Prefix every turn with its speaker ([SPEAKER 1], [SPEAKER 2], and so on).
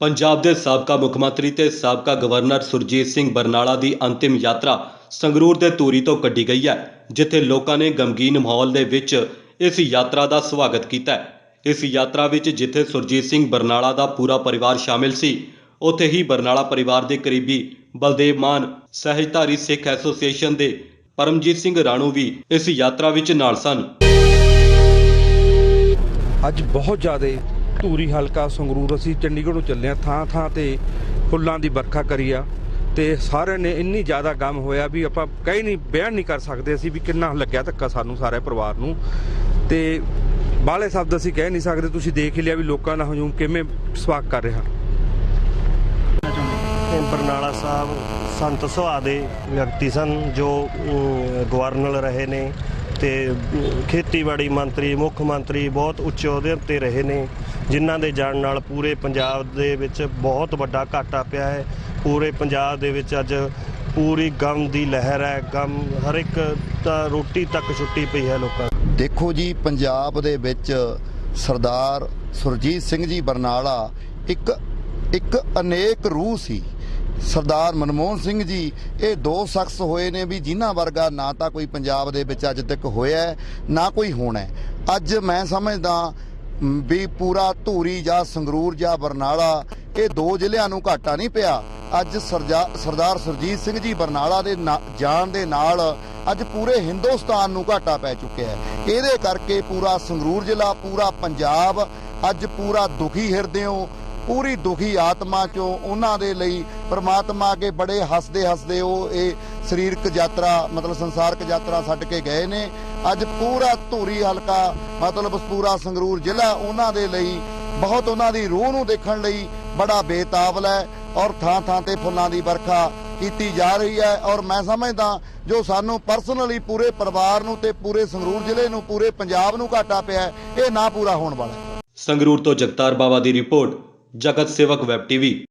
[SPEAKER 1] ਪੰਜਾਬ ਦੇ ਸਾਬਕਾ ਮੁੱਖ ਮੰਤਰੀ ਤੇ ਸਾਬਕਾ ਗਵਰਨਰ ਸੁਰਜੀਤ ਸਿੰਘ ਬਰਨਾਲਾ ਦੀ ਅੰਤਿਮ ਯਾਤਰਾ ਸੰਗਰੂਰ ਦੇ ਧੂਰੀ ਤੋਂ ਕੱਢੀ ਗਈ ਹੈ, ਜਿੱਥੇ ਲੋਕਾਂ ਨੇ ਗਮਗੀਨ ਮਾਹੌਲ ਦੇ ਵਿੱਚ ਇਸ ਯਾਤਰਾ ਦਾ ਸਵਾਗਤ ਕੀਤਾ ਹੈ। ਇਸ ਯਾਤਰਾ ਵਿੱਚ ਜਿੱਥੇ ਸੁਰਜੀਤ ਸਿੰਘ ਬਰਨਾਲਾ ਦਾ ਪੂਰਾ ਪਰਿਵਾਰ ਸ਼ਾਮਿਲ ਸੀ, ਉੱਥੇ ਹੀ ਬਰਨਾਲਾ ਪਰਿਵਾਰ ਦੇ ਕਰੀਬੀ ਬਲਦੇਵ ਮਾਨ, ਸਹਿਜਧਾਰੀ ਸਿੱਖ ਐਸੋਸੀਏਸ਼ਨ ਦੇ ਪਰਮਜੀਤ ਸਿੰਘ ਰਾਣੂ ਵੀ ਇਸ ਯਾਤਰਾ ਵਿੱਚ ਨਾਲ ਸਨ।
[SPEAKER 2] ਅੱਜ ਬਹੁਤ ਜ਼ਿਆਦਾ ਧੂਰੀ ਹਲਕਾ ਸੰਗਰੂਰ ਅਸੀਂ ਚੰਡੀਗੜ੍ਹ ਨੂੰ ਚੱਲੇ ਹਾਂ, ਥਾਂ ਥਾਂ ਤੇ ਫੁੱਲਾਂ ਦੀ ਵਰਖਾ ਕਰੀ ਆ ਤੇ ਸਾਰਿਆਂ ਨੇ ਇੰਨੀ ਜ਼ਿਆਦਾ ਗਮ ਹੋਇਆ ਵੀ ਆਪਾਂ ਕਹਿ ਨਹੀਂ, ਬਿਆਨ ਨਹੀਂ ਕਰ ਸਕਦੇ ਅਸੀਂ ਵੀ ਕਿੰਨਾ ਲੱਗਿਆ ਧੱਕਾ ਸਾਨੂੰ ਸਾਰੇ ਪਰਿਵਾਰ ਨੂੰ। ਤੇ ਬਾਹਲੇ ਸ਼ਬਦ ਅਸੀਂ ਕਹਿ ਨਹੀਂ ਸਕਦੇ, ਤੁਸੀਂ ਦੇਖ ਹੀ ਲਿਆ ਵੀ ਲੋਕਾਂ ਦਾ ਹਜੂਮ ਕਿਵੇਂ ਸਵਾਗਤ ਕਰ ਰਿਹਾ।
[SPEAKER 3] ਇਹ ਬਰਨਾਲਾ ਸਾਹਿਬ ਸੰਤ ਸੁਹਾ ਦੇ ਵਿਅਕਤੀ ਸਨ ਜੋ ਗਵਰਨਰ ਰਹੇ ਨੇ। ਤੇ ਖੇਤੀਬਾੜੀ ਮੰਤਰੀ, ਮੁੱਖ ਮੰਤਰੀ ਬਹੁਤ ਉੱਚ ਅਹੁਦੇ ਤੇ ਰਹੇ ਨੇ, ਜਿਨ੍ਹਾਂ ਦੇ ਜਾਣ ਨਾਲ ਪੂਰੇ ਪੰਜਾਬ ਦੇ ਵਿੱਚ ਬਹੁਤ ਵੱਡਾ ਘਾਟਾ ਪਿਆ ਹੈ। ਪੂਰੇ ਪੰਜਾਬ ਦੇ ਵਿੱਚ ਅੱਜ ਪੂਰੀ ਗਮ ਦੀ ਲਹਿਰ ਹੈ, ਗਮ ਹਰ ਇੱਕ ਤਾਂ ਰੋਟੀ ਤੱਕ ਛੁੱਟੀ ਪਈ ਹੈ ਲੋਕਾਂ
[SPEAKER 4] ਦੇਖੋ ਜੀ, ਪੰਜਾਬ ਦੇ ਵਿੱਚ ਸਰਦਾਰ ਸੁਰਜੀਤ ਸਿੰਘ ਜੀ ਬਰਨਾਲਾ ਇੱਕ ਇੱਕ ਅਨੇਕ ਰੂਹ ਸੀ। ਸਰਦਾਰ ਮਨਮੋਹਨ ਸਿੰਘ ਜੀ, ਇਹ ਦੋ ਸ਼ਖਸ ਹੋਏ ਨੇ ਵੀ ਜਿਨ੍ਹਾਂ ਵਰਗਾ ਨਾ ਤਾਂ ਕੋਈ ਪੰਜਾਬ ਦੇ ਵਿੱਚ ਅੱਜ ਤੱਕ ਹੋਇਆ ਨਾ ਕੋਈ ਹੋਣਾ ਅੱਜ ਮੈਂ ਸਮਝਦਾ ਵੀ ਪੂਰਾ ਧੂਰੀ ਜਾਂ ਸੰਗਰੂਰ ਜਾਂ ਬਰਨਾਲਾ, ਇਹ ਦੋ ਜ਼ਿਲ੍ਹਿਆਂ ਨੂੰ ਘਾਟਾ ਨਹੀਂ ਪਿਆ। ਅੱਜ ਸਰਜਾ- ਸਰਦਾਰ ਸੁਰਜੀਤ ਸਿੰਘ ਜੀ ਬਰਨਾਲਾ ਦੇ ਨਾ- ਜਾਣ ਦੇ ਨਾਲ ਅੱਜ ਪੂਰੇ ਹਿੰਦੁਸਤਾਨ ਨੂੰ ਘਾਟਾ ਪੈ ਚੁੱਕਿਆ ਹੈ। ਇਹਦੇ ਕਰਕੇ ਪੂਰਾ ਸੰਗਰੂਰ ਜ਼ਿਲ੍ਹਾ, ਪੂਰਾ ਪੰਜਾਬ, ਅੱਜ ਪੂਰਾ ਦੁਖੀ ਹਿਰਦਿਓਂ ਪੂਰੀ ਦੁਖੀ ਆਤਮਾ ਚੋਂ ਉਹਨਾਂ ਦੇ ਲਈ ਪ੍ਰਮਾਤਮਾ ਅੱਗੇ ਬੜੇ ਹੱਸਦੇ ਹੱਸਦੇ ਉਹ ਇਹ ਸਰੀਰਕ ਯਾਤਰਾ, ਮਤਲਬ ਸੰਸਾਰਕ ਯਾਤਰਾ ਛੱਡ ਕੇ ਗਏ ਨੇ। ਅੱਜ ਪੂਰਾ ਧੂਰੀ ਹਲਕਾ, ਮਤਲਬ ਪੂਰਾ ਸੰਗਰੂਰ ਜ਼ਿਲ੍ਹਾ ਉਹਨਾਂ ਦੇ ਲਈ ਬਹੁਤ ਉਹਨਾਂ ਦੀ ਰੂਹ ਨੂੰ ਦੇਖਣ ਲਈ ਬੜਾ ਬੇਤਾਬਲ ਹੈ ਔਰ ਥਾਂ ਥਾਂ ਤੇ ਫੁੱਲਾਂ ਦੀ ਵਰਖਾ ਕੀਤੀ ਜਾ ਰਹੀ ਹੈ ਔਰ ਮੈਂ ਸਮਝਦਾ ਜੋ ਸਾਨੂੰ ਪਰਸਨਲੀ ਪੂਰੇ ਪਰਿਵਾਰ ਨੂੰ ਤੇ ਪੂਰੇ ਸੰਗਰੂਰ ਜ਼ਿਲ੍ਹੇ ਨੂੰ, ਪੂਰੇ ਪੰਜਾਬ ਨੂੰ ਘਾਟਾ ਪਿਆ ਇਹ ਨਾ ਪੂਰਾ ਹੋਣ ਵਾਲਾ
[SPEAKER 1] ਸੰਗਰੂਰ ਤੋਂ ਜਗਤਾਰ ਬਾਵਾ ਦੀ ਰਿਪੋਰਟ। ਜਗਤ ਸੇਵਕ ਵੈਬ ਟੀਵੀ